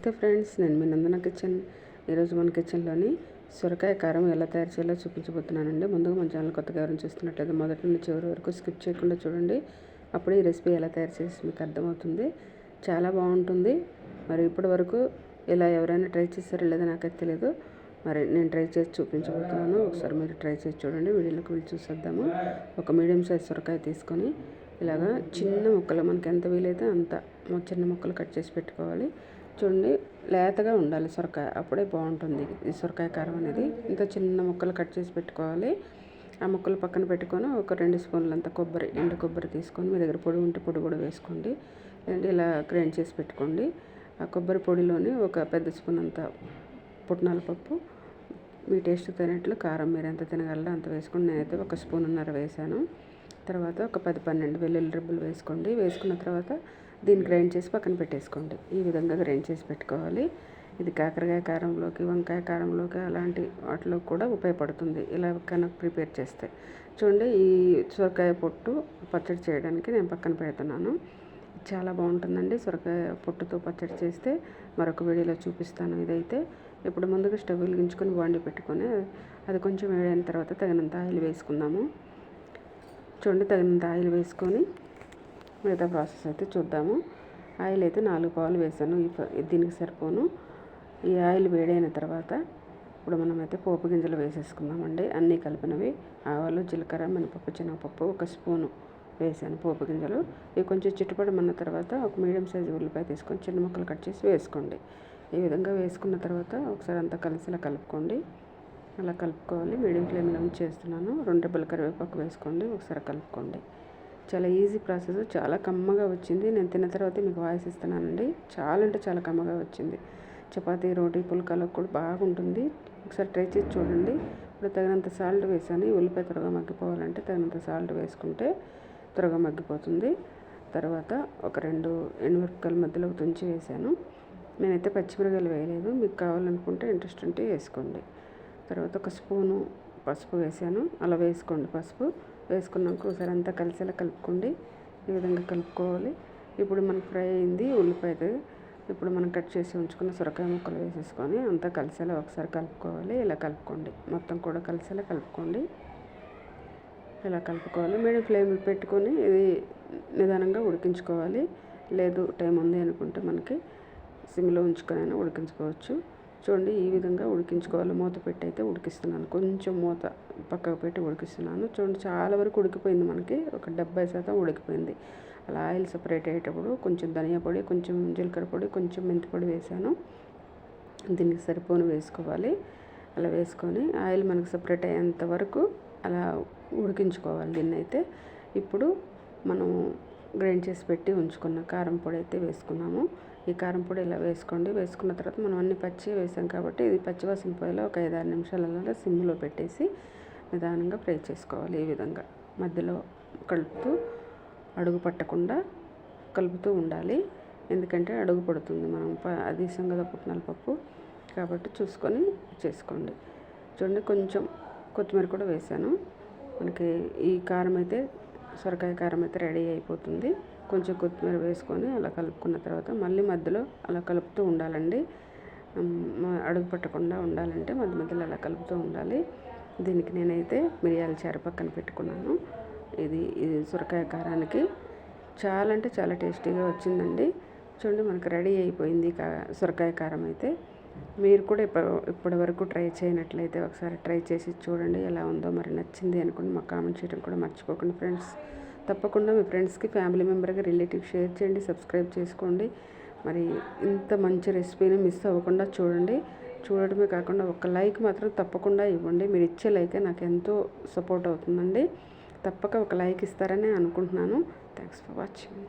నమస్తే ఫ్రెండ్స్ నేను మీ నందన కిచెన్. ఈరోజు మన కిచెన్లోని సొరకాయ కారం ఎలా తయారు చేయాలో చూపించబోతున్నానండి. ముందుగా మన ఛానల్ కొత్తగా ఎవరైనా చూస్తున్నట్లయితే మొదటి నుండి చివరి వరకు స్కిప్ చేయకుండా చూడండి. అప్పుడే ఈ రెసిపీ ఎలా తయారు చేసి మీకు అర్థమవుతుంది. చాలా బాగుంటుంది. మరి ఇప్పటి వరకు ఇలా ఎవరైనా ట్రై చేస్తారో లేదో నాకైతే తెలియదు మరి నేను ట్రై చేసి చూపించబోతున్నాను. ఒకసారి మీరు ట్రై చేసి చూడండి. వీడియోలోకి వెళ్ళి చూసేద్దాము. ఒక మీడియం సైజ్ సొరకాయ తీసుకొని ఇలాగా చిన్న ముక్కలు మనకి ఎంత వీలైతే అంత చిన్న ముక్కలు కట్ చేసి పెట్టుకోవాలి. చూడండి లేతగా ఉండాలి సొరకాయ. అప్పుడే బాగుంటుంది ఈ సొరకాయ కారం అనేది. ఇంత చిన్న ముక్కలు కట్ చేసి పెట్టుకోవాలి. ఆ ముక్కలు పక్కన పెట్టుకొని ఒక రెండు స్పూన్లు అంత కొబ్బరి ఎండు కొబ్బరి తీసుకొని మీ దగ్గర పొడి ఉంటే పొడి కూడా వేసుకోండి. లేదంటే ఇలా గ్రైండ్ చేసి పెట్టుకోండి. ఆ కొబ్బరి పొడిలోని ఒక పెద్ద స్పూన్ అంత పుట్నాల పప్పు మీ టేస్ట్ తినట్లు కారం మీరు ఎంత తినగలరో అంత వేసుకొని నేనైతే ఒక స్పూన్ ఉన్నర వేసాను. తర్వాత ఒక పది పన్నెండు వెల్లుల్లి రిబ్బులు వేసుకోండి. వేసుకున్న తర్వాత దీన్ని గ్రైండ్ చేసి పక్కన పెట్టేసుకోండి. ఈ విధంగా గ్రైండ్ చేసి పెట్టుకోవాలి. ఇది కాకరకాయ కారంలోకి వంకాయ కారంలోకి అలాంటి వాటిలో కూడా ఉపయోగపడుతుంది. ఇలా కనుక ప్రిపేర్ చేస్తే. చూడండి ఈ సొరకాయ పొట్టు పచ్చడి చేయడానికి నేను పక్కన పెడుతున్నాను. చాలా బాగుంటుందండి సొరకాయ పొట్టుతో పచ్చడి చేస్తే. మరొక వీడియోలో చూపిస్తాను ఇదైతే. ఇప్పుడు ముందుగా స్టవ్ వెలిగించుకొని బాండి పెట్టుకొని అది కొంచెం వేడైన తర్వాత తగినంత ఆయిల్ వేసుకుందాము. చూడండి తగినంత ఆయిల్ వేసుకొని మిగతా ప్రాసెస్ అయితే చూద్దాము. ఆయిల్ అయితే నాలుగు పాలు వేసాను. ఈ దీనికి సరిపోను. ఈ ఆయిల్ వేడైన తర్వాత ఇప్పుడు మనమైతే పోపు గింజలు వేసేసుకుందామండి. అన్నీ కలిపినవి. ఆవాలు జీలకర్ర మినపప్పు శనగపప్పు ఒక స్పూను వేసాను పోపు గింజలు. ఇవి కొంచెం చిట్టుపడమన్న తర్వాత ఒక మీడియం సైజు ఉల్లిపాయ తీసుకొని చిన్న ముక్కలు కట్ చేసి వేసుకోండి. ఈ విధంగా వేసుకున్న తర్వాత ఒకసారి అంతా కలిసిలా కలుపుకోండి. అలా కలుపుకోవాలి. మీడియం ఫ్లేమ్లో చేస్తున్నాను రెండు డబ్బులు కరివేపాకు వేసుకోండి. ఒకసారి కలుపుకోండి. చాలా ఈజీ ప్రాసెస్ చాలా కమ్మగా వచ్చింది. నేను తిన్న తర్వాత మీకు వాయిస్ ఇస్తున్నానండి. చాలా అంటే చాలా కమ్మగా వచ్చింది. చపాతీ రోటీ పుల్కాలకు కూడా బాగుంటుంది. ఒకసారి ట్రై చేసి చూడండి. ఇప్పుడు తగినంత సాల్ట్ వేసాను. ఉల్లిపాయ త్వరగా మగ్గిపోవాలంటే తగినంత సాల్ట్ వేసుకుంటే త్వరగా మగ్గిపోతుంది. తర్వాత ఒక రెండు ఎండుమిరపకాయల మధ్యలో తుంచి వేసాను. నేనైతే పచ్చిమిరకాయలు వేయలేదు. మీకు కావాలనుకుంటే ఇంట్రెస్ట్ ఉంటే వేసుకోండి. తర్వాత ఒక స్పూను పసుపు వేసాను. అలా వేసుకోండి పసుపు. వేసుకున్నాక ఒకసారి అంతా కలిసేలా కలుపుకోండి. ఈ విధంగా కలుపుకోవాలి. ఇప్పుడు మనకు ఫ్రై అయింది ఉల్లిపాయ ఇప్పుడు మనం కట్ చేసి ఉంచుకున్న సొరకాయ ముక్కలు వేసేసుకొని అంతా కలిసేలా ఒకసారి కలుపుకోవాలి. ఇలా కలుపుకోండి. మొత్తం కూడా కలిసేలా కలుపుకోండి. ఇలా కలుపుకోవాలి. మీడియం ఫ్లేమ్ పెట్టుకొని ఇది నిదానంగా ఉడికించుకోవాలి. లేదు టైం ఉంది అనుకుంటే మనకి సిమ్లో ఉంచుకొని ఉడికించుకోవచ్చు. చూడండి ఈ విధంగా ఉడికించుకోవాలి. మూత పెట్టి అయితే ఉడికిస్తున్నాను. కొంచెం మూత పక్కకు పెట్టి ఉడికిస్తున్నాను. చూడండి చాలా వరకు ఉడికిపోయింది మనకి. ఒక డెబ్బై శాతం ఉడికిపోయింది. అలా ఆయిల్ సపరేట్ అయ్యేటప్పుడు కొంచెం ధనియా పొడి కొంచెం జీలకర్ర పొడి కొంచెం మెంతి పొడి వేసాను. దీనికి సరిపోను వేసుకోవాలి. అలా వేసుకొని ఆయిల్ మనకు సపరేట్ అయ్యేంత వరకు అలా ఉడికించుకోవాలి దీన్ని అయితే. ఇప్పుడు మనం గ్రైండ్ చేసి పెట్టి ఉంచుకున్న కారం పొడి అయితే వేసుకున్నాము. ఈ కారం పొడి ఇలా వేసుకోండి. వేసుకున్న తర్వాత మనం అన్ని పచ్చి వేసాం కాబట్టి ఇది పచ్చివాసన పోయేలా ఒక ఐదు ఆరు నిమిషాలలో సిమ్లో పెట్టేసి నిదానంగా ఫ్రై చేసుకోవాలి ఈ విధంగా. మధ్యలో కలుపుతూ అడుగు పట్టకుండా కలుపుతూ ఉండాలి. ఎందుకంటే అడుగు పడుతుంది మనం అది సంగద పుట్నాల పప్పు. కాబట్టి చూసుకొని చేసుకోండి. చూడండి కొంచెం కొత్తిమీర కూడా వేసాను. మనకి ఈ కారం అయితే సొరకాయ కారం అయితే రెడీ అయిపోతుంది. కొంచెం కొత్తిమీర వేసుకొని అలా కలుపుకున్న తర్వాత మళ్ళీ మధ్యలో అలా కలుపుతూ ఉండాలండి. అడుగు పట్టకుండా ఉండాలంటే మధ్య మధ్యలో అలా కలుపుతూ ఉండాలి. దీనికి నేనైతే మిరియాల చారు పక్కన పెట్టుకున్నాను. ఇది ఇది సొరకాయ కారానికి చాలా అంటే చాలా టేస్టీగా వచ్చిందండి. చూడండి మనకు రెడీ అయిపోయింది కా సొరకాయ కారం అయితే. మీరు కూడా ఇప్పుడు ఇప్పటి వరకు ట్రై చేయనట్లయితే ఒకసారి ట్రై చేసి చూడండి ఎలా ఉందో. మరి నచ్చింది అనుకోండి మాకు కామెంట్ చేయడం కూడా మర్చిపోకండి ఫ్రెండ్స్. తప్పకుండా మీ ఫ్రెండ్స్కి ఫ్యామిలీ మెంబర్కి రిలేటివ్ షేర్ చేయండి సబ్స్క్రైబ్ చేసుకోండి. మరి ఇంత మంచి రెసిపీని మిస్ అవ్వకుండా చూడండి. చూడడమే కాకుండా ఒక లైక్ మాత్రం తప్పకుండా ఇవ్వండి. మీరు ఇచ్చే లైక్ నాకు ఎంతో సపోర్ట్ అవుతుందండి. తప్పక ఒక లైక్ ఇస్తారని అనుకుంటున్నాను. Thanks for watching.